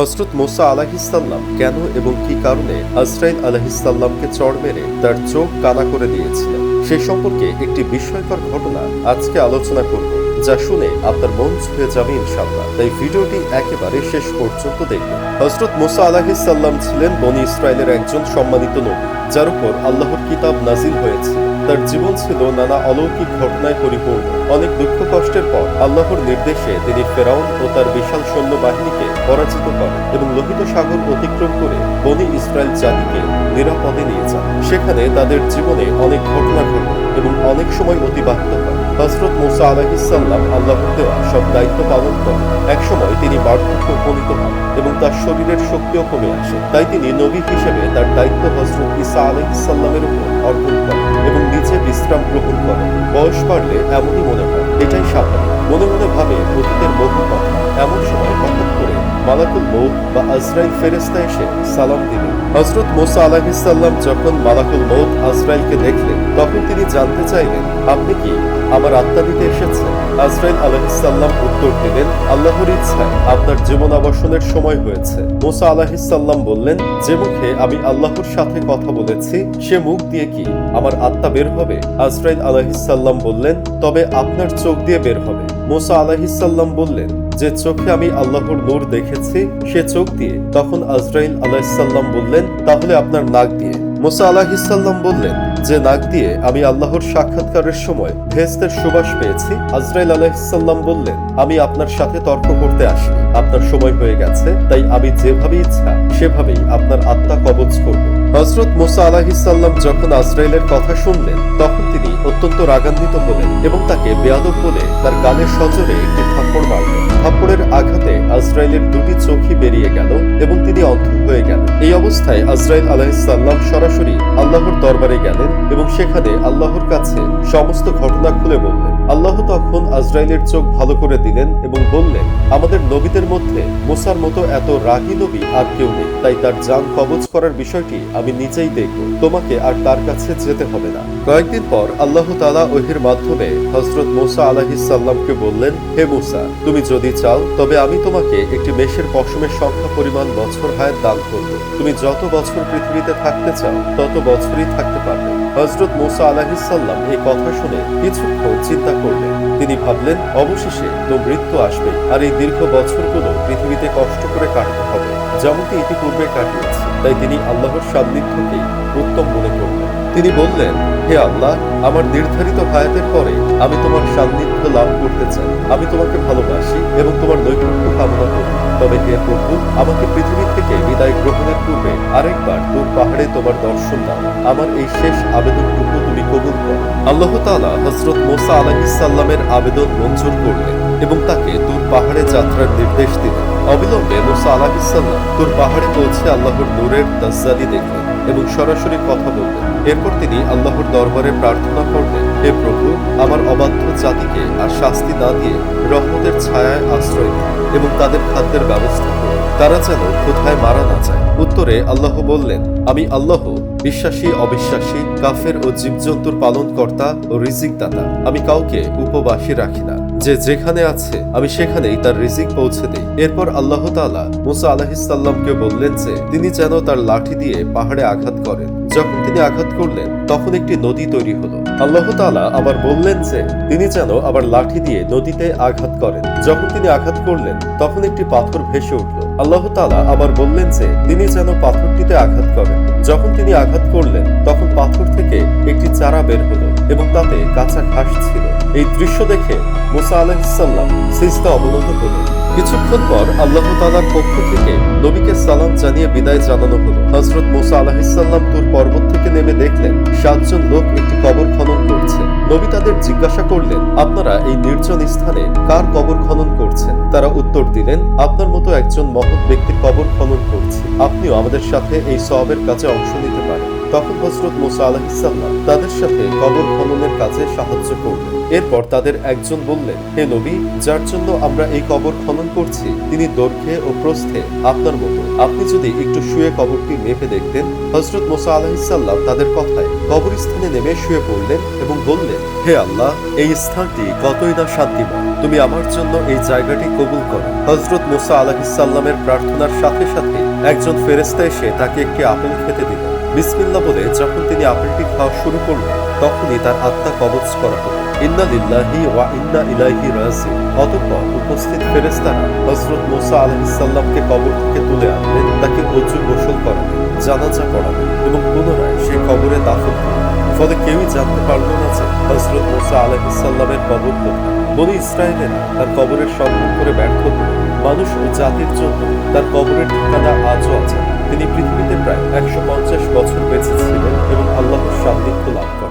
হজরত মোসা আলাহিসাল্লাম কেন এবং কি কারণে আজরাইল আলাহিসাল্লামকে চড় মেরে তার চোখ কানা করে দিয়েছিলেন সে সম্পর্কে একটি বিস্ময়কর ঘটনা আজকে আলোচনা করব, যা শুনে আপনার মন ছুঁয়ে যাবে ইনশাল্লাহ তাই ভিডিওটি একেবারে শেষ পর্যন্ত দেখবেন হজরত মোসা আলাহিসাল্লাম ছিলেন বনি ইসরায়েলের একজন সম্মানিত নবী। যার উপর আল্লাহর কিতাব নাজিল হয়েছে। তার জীবন ছিল নানা অলৌকিক ঘটনায় পরিপূর্ণ। অনেক দুঃখ কষ্টের পর আল্লাহর নির্দেশে তিনি ফেরাউন ও তার বিশাল সৈন্য বাহিনীকে পরাজিত করেন এবং লোহিত সাগর অতিক্রম করে বনি ইসরায়েল জাতিকে নিরাপদে নিয়ে যান। সেখানে তাদের জীবনে অনেক ঘটনা ঘটে এবং অনেক সময় অতিবাহিত হয়। হজরত মুসা আলাহিসাল্লাম আল্লাহর দেওয়া সব দায়িত্ব পালন করেন। একসময় তিনি বার্ধক্য উপনীত হন এবং তার শরীরের শক্তিও কমে আসে। তাই তিনি নবী হিসেবে তার দায়িত্ব হজরত ইসা আলাইসাল্লামের উপর অর্পণ করে এবং নিজে বিশ্রাম গ্রহণ করে। বয়স বাড়লে এমনই মনে হয়। এটাই স্বাভাবিক। মনে মনে ভাবে অতীতের বহু কথা। এমন সময় হঠাৎ করে মালাকুল মৌত বা আজরাইল ফেরেস্তা এসে সালাম দিলেন। হজরত মোসা আলাহিসাল্লাম যখন মালাকুল মৌত আজরাইলকে দেখলেন, তখন তিনি জানতে চাইলেন, আপনি কি আমার আত্মা দিতে এসেছে। আজরাইল আলাহিসাল্লাম উত্তর দিলেন, আল্লাহর ইচ্ছায় আপনার জীবন আবাসনের সময় হয়েছে। মোসা আলাহিসাল্লাম বললেন, যে মুখে আমি আল্লাহর সাথে কথা বলেছি, সে মুখ দিয়ে কি আমার আত্মা বের হবে? আজরাইল আলাহিসাল্লাম বললেন, তবে আপনার চোখ দিয়ে বের হবে। মোসা আলাহিসাল্লাম বললেন, যে চোখে আমি আল্লাহর নূর দেখেছি, সে চোখ দিয়ে। তখন আজরাইল আলাহিসাল্লাম বললেন, তাহলে আপনার নাক দিয়ে। মোসা আলাহিসাল্লাম বললেন যে নাক দিয়ে আমি আল্লাহর সাক্ষাৎকারের সময় ভেস্তের সুবাস পেয়েছি, আজরাইল আলাহিসাল্লাম বললেন, আমি আপনার সাথে তর্ক করতে আসিনি। আপনার সময় হয়ে গেছে, তাই আমি যেভাবে ইচ্ছা, সেভাবেই আপনার আত্মা কবজ করব। হজরত মোসা আলাহিসাল্লাম যখন আজরাইলের কথা শুনলেন, তখন তিনি অত্যন্ত রাগান্বিত হলেন এবং তাকে বেয়াদব বলে তার গালের সজোরে একটি থাপ্পড় মারলেন। থাপ্পড়ের আঘাতে আজরাইলের দুটি চোখই বেরিয়ে গেল এবং তিনি অন্ধ হয়ে গেলেন। এই অবস্থায় আজরাইল আলাহিসাল্লাম সরাসরি আল্লাহর দরবারে গেলেন এবং সেখানে আল্লাহর কাছে সমস্ত ঘটনা খুলে বললেন। আল্লাহ তখন আজরাইলের চোখ ভালো করে দিলেন এবং বললেন, আমাদের নবীদের মধ্যে মোসার মতো এত রাগী নবী আর কেউ নেই। তাই তার যান কবচ করার বিষয়টি আমি নিজেই দেখব। তোমাকে আর তার কাছে যেতে হবে না। কয়েকদিন পর আল্লাহ তালা ওহির মাধ্যমে হজরত মোসা আলাহিসাল্লামকে বললেন, হে মুসা, তুমি যদি চাও, তবে আমি তোমাকে একটি মেষের পশমের সংখ্যা পরিমাণ বছর হায়াত দান করব। তুমি যত বছর পৃথিবীতে থাকতে চাও, তত বছরই থাকতে পারবে। হজরত মোসা আলাহিসাল্লাম এই কথা শুনে কিছুক্ষণ চিন্তা করলেন। তিনি ভাবলেন, অবশেষে তো মৃত্যু আসবে আর এই দীর্ঘ বছরগুলো পৃথিবীতে কষ্ট করে কাটতে হবে। যেমনটি ইতিপূর্বে কাটিয়েছে, তাই তিনি আল্লাহর সান্নিধ্যকেই উত্তম মনে করলেন। তিনি বললেন, হে আল্লাহ, আমার নির্ধারিত হায়াতের পরে আমি তোমার সান্নিধ্য লাভ করতে চাই। আমি তোমাকে ভালোবাসি এবং তোমার নৈপুণ্য কামনা করি। তবে হে প্রভু, আমাকে পৃথিবী থেকে বিদায় গ্রহণের পূর্বে আরেকবার তোর পাহাড়ে তোমার দর্শন দাও। আমার এই শেষ আবেদনটুকু তুমি কবুল করো। আল্লাহ তাআলা হজরত মোসা আলাহিসাল্লামের আবেদন মঞ্জুর করলেন এবং তাকে দূর পাহাড়ে যাত্রার নির্দেশ দিলেন। অবিলম্বে মোসা আলাহিসাল্লাম তোর পাহাড়ে পৌঁছে আল্লাহর নূরের তাজ্জালি দেখলেন। এবং সরাসরি কথা বললেন এরপর তিনি আল্লাহর দরবারে প্রার্থনা করলেন হে প্রভু, আমার অবাধ্য জাতিকে আর শাস্তি না দিয়ে রহমতের ছায়ায় আশ্রয় দিন এবং তাদের খাদ্যের ব্যবস্থা করুন। তারা যেন কোথায় মারা না যায়। উত্তরে আল্লাহ বললেন, আমি আল্লাহ, বিশ্বাসী, অবিশ্বাসী, কাফের ও জীবজন্তুর পালন কর্তা ও রিজিক দাতা আমি কাউকে উপবাসী রাখি না। যে যেখানে আছে, আমি সেখানেই তার রিজিক পৌঁছে দিই। এরপর আল্লাহ তালা মুসা আলাহিসাল্লামকে বললেন যে, তিনি যেন তার লাঠি দিয়ে পাহাড়ে আঘাত করেন। যখন তিনি আঘাত করলেন, তখন একটি নদী তৈরি হলো। আল্লাহ তালা আবার বললেন যে, তিনি যেন আবার লাঠি দিয়ে নদীতে আঘাত করেন। যখন তিনি আঘাত করলেন, তখন একটি পাথর ভেসে উঠল। আল্লাহ তালা আবার বললেন যে, তিনি যেন পাথরটিতে আঘাত করেন। যখন তিনি আঘাত করলেন, তখন পাথর থেকে একটি চারা বের হলো এবং তাতে কাঁচা ঘাস ছিল। এই দৃশ্য দেখে মুসা আলাহিসাল্লাম সিজদা অবনত হলেন। পর আল্লাহ তালার পক্ষ থেকে নবীকে সালাম জানিয়ে বিদায় জানানো হলো। হজরত মুসা আলাহিসাল্লাম তুর পর্বত থেকে নেমে দেখলেন, সাতজন লোক একটি কবর খনন করছে। নবী তাদের জিজ্ঞাসা করলেন, আপনারা এই নির্জন স্থানে কার কবর খনন করছেন? তারা উত্তর দিলেন, আপনার মতো একজন মহৎ ব্যক্তির কবর খনন করছি। আপনিও আমাদের সাথে এই সবের কাজে অংশ নিতে পারেন। তখন হজরত মোসা আলাহিসাল্লাম তাদের সাথে কবর খননের কাজে সাহায্য করলেন। এরপর তাদের একজন বললেন, হে নবী, যার জন্য আমরা এই কবর খনন করছি, তিনি দৈর্ঘ্যে ও প্রস্থে আপনার মতো। আপনি যদি একটু শুয়ে কবরটি মেপে দেখতেন। হজরত মোসা আলাহিসাল্লাম তাদের কথায় কবরস্থানে নেমে শুয়ে পড়লেন এবং বললেন, হে আল্লাহ, এই স্থানটি কতই না শান্তিময়। তুমি আমার জন্য এই জায়গাটি কবুল করো। হজরত মোসা আলাহিসাল্লামের প্রার্থনার সাথে সাথে একজন ফেরেস্তা এসে তাকে একটি আপেল খেতে দিল বিসমিল্লা বলে যখন তিনি আপেলটি খাওয়া শুরু করলেন, তখনই তার আত্মা কবজ করা হলো। ইন্না লিল্লাহি ওয়া ইন্না ইলাইহি রাজি অতঃপর উপস্থিত ফেরেস্তারা হজরত মোসা আলহিসাল্লামকে কবর থেকে তুলে আনলেন, তাকে অজু গোসল করালেন জানাজা পড়ালেন এবং পুনরায় সেই কবরে দাফন করলেন। ফলে কেউই জানতে পারল না যে হজরত মোসা আলহিসাল্লামের কবর কোথায়। বনি ইসরায়েলেরা তার কবরের সন্ধান করে ব্যর্থ হল। মানুষ ও জাতির জন্য তার কবরের ঠিকানা আজও আছে। তিনি পৃথিবীতে প্রায় একশো পঞ্চাশ বছর বেঁচে ছিলেন এবং আল্লাহর সান্নিধ্য লাভ করেন।